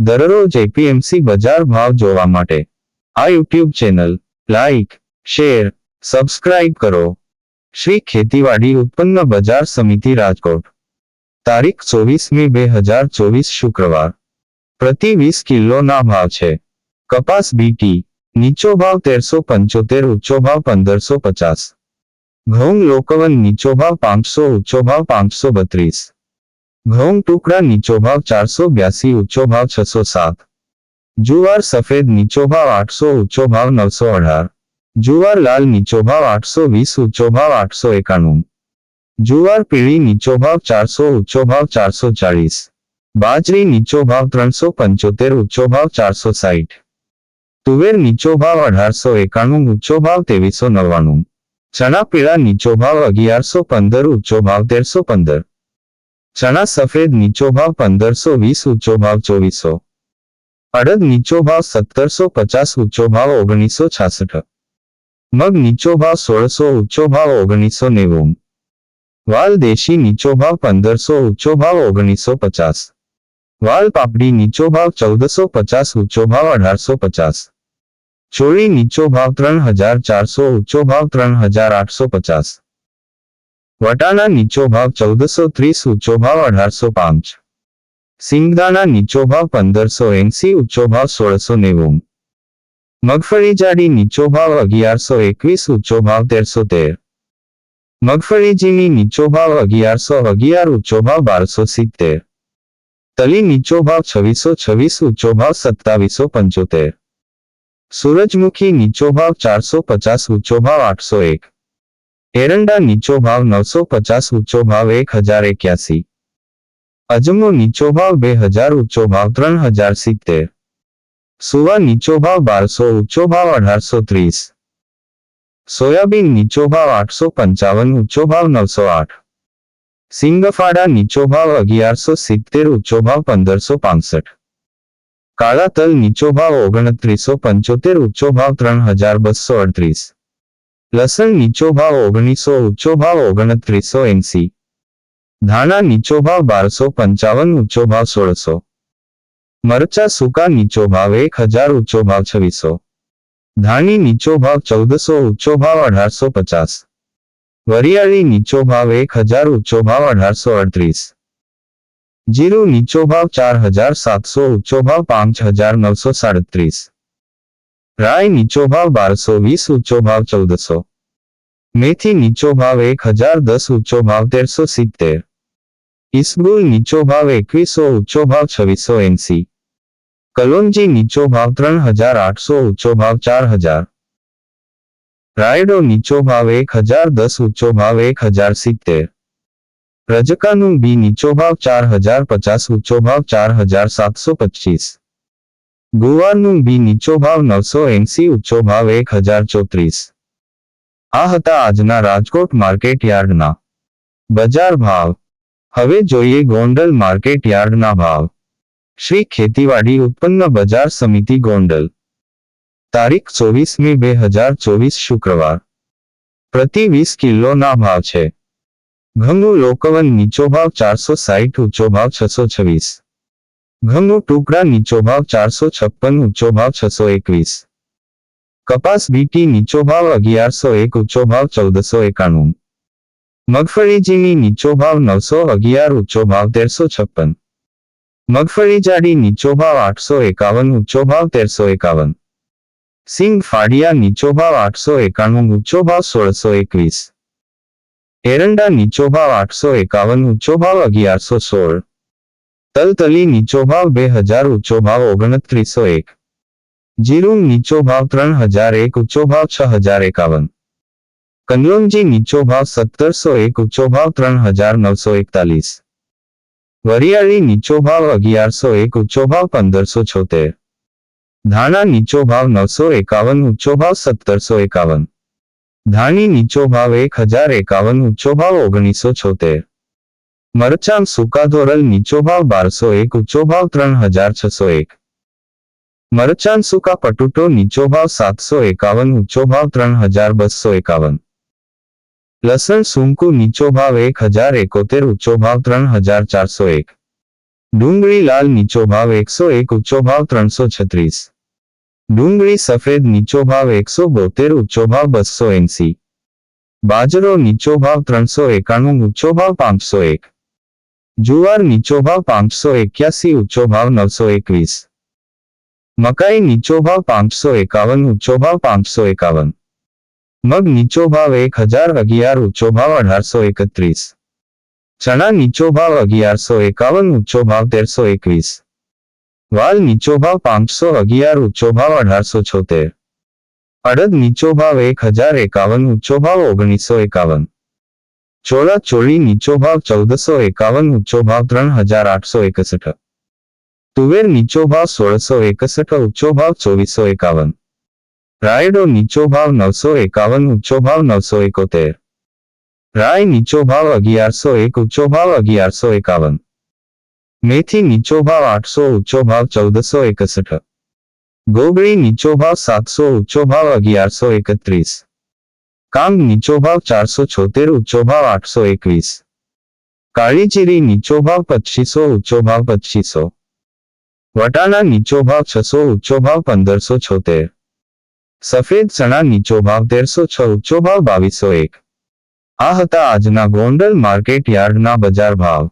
દરરોજ એપીએમસી બજાર ભાવ જોવા માટે. આ YouTube channel like share, subscribe કરો. શ્રી ખેતીવાડી ઉત્પન્ન બજાર સમિતિ રાજકોટ. તારીખ ચોવીસ મે બે હજાર ચોવીસ શુક્રવાર. પ્રતિ વીસ કિલોના ભાવ છે. કપાસ બીટી નીચો ભાવ તેરસો પંચોતેર, ઊંચો ભાવ પંદરસો પચાસ. ઘઉં લોકવન, નીચો ભાવ પાંચસો, ઊંચો ભાવ પાંચસો બત્રીસ. ઘઉં ટુકડા નીચો ભાવ ચારસો બ્યાસી ઊંચો ભાવ છસો સાત જુવાર સફેદ નીચો ભાવ આઠસો ઊંચો ભાવ નવસો અઢાર જુવાર લાલ નીચો ભાવ આઠસો વીસ ઊંચો ભાવ આઠસો એકાણું જુવાર પીળી નીચો ભાવ ચારસો ઊંચો ભાવ ચારસો ચાળીસ બાજરી નીચો ભાવ ત્રણસો પંચોતેર ઊંચો ભાવ ચારસો સાઠ તુવેર નીચો ભાવ અઢારસો એકાણું ઊંચો ભાવ ત્રેવીસો નવ્વાણું ચણા પીળા નીચો ભાવ અગિયારસો પંદર ઊંચો ભાવ તેરસો પંદર ચણા સફેદ નીચો ભાવ પંદરસો વીસ ઊંચો ભાવ ચોવીસો અડદ નીચો ભાવ સત્તરસો પચાસ ઊંચો ભાવ ઓગણીસો છાસઠ મગ નીચો ભાવ સોળસો ઊંચો ભાવ ઓગણીસો નેવું વાલ દેશી નીચો ભાવ પંદરસો ઊંચો ભાવ ઓગણીસો પચાસ વાલ પાપડી નીચો ભાવ ચૌદસો પચાસ ઊંચો ભાવ અઢારસો પચાસ ચોળી નીચો ભાવ ત્રણ હજાર ચારસો ઊંચો ભાવ ત્રણ હજાર આઠસો પચાસ વટાણા નીચો ભાવ ચૌદસો ત્રીસ ઊંચો ભાવ અઢારસો પાંચ સિંગદાણા નીચો ભાવ પંદરસો એંસી ઊંચો ભાવ સોળસો નેવું મગફળી જાડી નીચો ભાવ અગિયારસો એકવીસ ઊંચો ભાવ તેરસો તેર મગફળી ઝીણી નીચો ભાવ અગિયારસો અગિયાર ઊંચો ભાવ બારસો સિત્તેર તલી નીચો ભાવ છવ્વીસો છવ્વીસ ઊંચો ભાવ સત્તાવીસો પંચોતેર સૂરજમુખી નીચો ભાવ ચારસો પચાસ ઊંચો ભાવ આઠસો એક એરંડા નીચો ભાવ નવસો પચાસ ઊંચો ભાવ એક હજાર એક્યાસી અજમો નીચો ભાવ બે હજાર ઊંચો ભાવ ત્રણ હજાર સિત્તેર સુવા નીચો ભાવ બારસો ઊંચો ભાવ અઢારસો ત્રીસ સોયાબીન નીચો ભાવ આઠસો પંચાવન ઊંચો ભાવ નવસો આઠ સિંગફાડા નીચો ભાવ અગિયારસો સિત્તેર ઊંચો ભાવ પંદરસો પાસઠ કાળા તલ નીચો ભાવ ઓગણત્રીસો પંચોતેર ઊંચો ભાવ ત્રણ હજાર બસો અડત્રીસ લસણ નીચો ભાવ ઓગણીસો ઊંચો ભાવ ઓગણત્રીસો એંસી ધાણા નીચો ભાવ બારસો પંચાવન ઊંચો ભાવ સોળસો મરચા સૂકા નીચો ભાવ એક હજાર ઊંચો ભાવ છવ્વીસો ધાણી નીચો ભાવ ચૌદસો ઊંચો ભાવ અઢારસો પચાસ વરિયાળી નીચો ભાવ એક હજાર ઊંચો ભાવ અઢારસો અડત્રીસ જીરું નીચો ભાવ ચાર હજાર સાતસો ઊંચો ભાવ પાંચ હજાર નવસો સાડત્રીસ રાય નીચો ભાવ બારસો વીસ ઊંચો ભાવ ચૌદસો મેથી નીચો ભાવ એક હજાર દસ ઊંચો ભાવ તેરસો સિત્તેર ઇસબુલ નીચો ભાવ એકવીસો ઊંચો ભાવ છવ્વીસો એંસી કલોંજી નીચો ભાવ ત્રણ હજાર આઠસો ઊંચો ભાવ ચાર હજાર રાયડો નીચો ભાવ એક હજાર દસ ઊંચો ભાવ એક હજાર સિત્તેર રજકાનું બી નીચો ભાવ ચાર હજાર પચાસ ઊંચો ભાવ ચાર હજાર સાતસો પચીસ ગુવારનું બી નીચો ભાવ નવસો એંસી, ઊંચો ભાવ એક હજાર ચોત્રીસ. આ હતા આજના રાજકોટ માર્કેટ યાર્ડના. બજાર ભાવ. હવે જોઈએ ગોંડલ માર્કેટ યાર્ડના ભાવ. શ્રી ખેતીવાડી ઉત્પન્ન બજાર સમિતિ ગોંડલ. તારીખ ચોવીસ મે બે હજાર ચોવીસ શુક્રવાર. પ્રતિ વીસ કિલોના ભાવ છે. ઘઉં લોકવન નીચો ભાવ ચારસો સાઠ ઊંચો ભાવ છસો છવ્વીસ. ઘઉં ટુકડા નીચો ભાવ ચારસો છપ્પન, ઊંચો ભાવ છસો એકવીસ. કપાસ બીટી નીચો ભાવ અગિયારસો એક, ઊંચો ભાવ ચૌદસો એકાણું. મગફળી ઝીણી નીચો ભાવ નવસો અગિયાર, ઊંચો ભાવ તેરસો છપ્પન. મગફળી જાડી નીચો ભાવ આઠસો એકાવન, ઊંચો ભાવ તેરસો એકાવન. સિંગ ફાડિયા નીચો ભાવ આઠસો એકાણું, ઊંચો ભાવ સોળસો એકવીસ. એરંડા નીચો ભાવ આઠસો એકાવન, ઊંચો ભાવ અગિયારસો સોળ. તલતલી નીચો ભાવ બે હજાર ઊંચો ભાવ ઓગણત્રીસો એક જીરું નીચો ભાવ ત્રણ હજાર એક ઊંચો ભાવ છ હજાર એકાવન કનલોંજી નીચો ભાવ સત્તરસો એક ઊંચો ભાવ ત્રણ હજાર નવસો એકતાલીસ વરિયાળી નીચો ભાવ અગિયારસો એક ઊંચો ભાવ પંદરસો છોતેર ધાણા નીચો ભાવ નવસો એકાવન ઊંચો ભાવ સત્તરસો એકાવન ધાણી નીચો ભાવ એક હજાર એકાવન ઊંચો ભાવ ઓગણીસો છોતેર મરચાં સૂકા ધોરલ નીચો ભાવ બારસો એક ઊંચો ભાવ ત્રણ હજાર છસો એક મરચાં સૂકા પટુટો નીચો ભાવ સાતસો એકાવન ઊંચો ભાવ ત્રણ હજાર બસો એકાવન લસણ સૂંકુ નીચો ભાવ એક હજાર એકોતેર ઊંચો ભાવ ત્રણ હજાર ચારસો એક ડુંગળી લાલ નીચો ભાવ એકસો એક ઊંચો ભાવ ત્રણસો છત્રીસ ડુંગળી સફેદ નીચો ભાવ એકસો બોતેર ઊંચો ભાવ બસો એંસી બાજરો નીચો ભાવ ત્રણસો એકાણું ઊંચો ભાવ પાંચસો એક જુવાર નીચો ભાવ પાંચસો એક્યાસી ઊંચો ભાવ નવસો એકવીસ મકાઈ નીચો ભાવ પાંચસો એકાવન ઊંચો ભાવ પાંચસો એકાવન મગ નીચો ભાવ એક હજાર અગિયાર ઊંચો ભાવ અઢારસો એકત્રીસ ચણા નીચો ભાવ અગિયારસો એકાવન ઊંચો ભાવ તેરસો એકવીસ વાલ નીચો ભાવ પાંચસો અગિયાર ઊંચો ભાવ અઢારસો છોતેર અડદ નીચો ભાવ એક હજાર એકાવન ઊંચો ભાવ ઓગણીસો એકાવન ચોળા ચોળી નીચો ભાવ ચૌદસો એકાવન, ઊંચો ભાવ ત્રણ હજાર આઠસો એકસઠ. તુવેર નીચો ભાવ સોળસો એકસઠ, ઊંચો ભાવ ચોવીસો એકાવન. રાયડો નીચો ભાવ નવસો એકાવન, ઊંચો ભાવ નવસો એકોતેર. રાય નીચો ભાવ અગિયારસો એક, ઊંચો ભાવ અગિયારસો એકાવન. મેથી નીચો ભાવ આઠસો, ઊંચો ભાવ ચૌદસો એકસઠ. ગોગળી નીચો ભાવ સાતસો, ઊંચો ભાવ અગિયારસો એકત્રીસ. કાંગ નીચો ભાવ ચારસો છોતેર ઊંચો ભાવ આઠસો એકવીસ. કાળીચીરી નીચો ભાવ પચીસો ઊંચો ભાવ પચીસો. વટાણા નીચો ભાવ છસો ઊંચો ભાવ પંદરસો છોતેર. સફેદ ચણા નીચો ભાવ તેરસો છ ઊંચો ભાવ બાવીસો એક. આ હતા આજના ગોંડલ માર્કેટ યાર્ડના બજાર ભાવ.